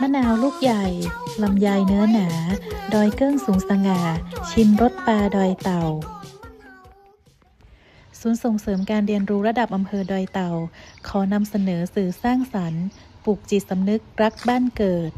มะนาวลูกใหญ่ ลำไยเนื้อหนา ดอยเกิ้งสูงสง่า ชิมรสปลาดอยเต่า ศูนย์ส่งเสริมการเรียนรู้ระดับอำเภอดอยเต่า ขอนำเสนอสื่อสร้างสรรค์ปลูกจิตสำนึกรักบ้านเกิด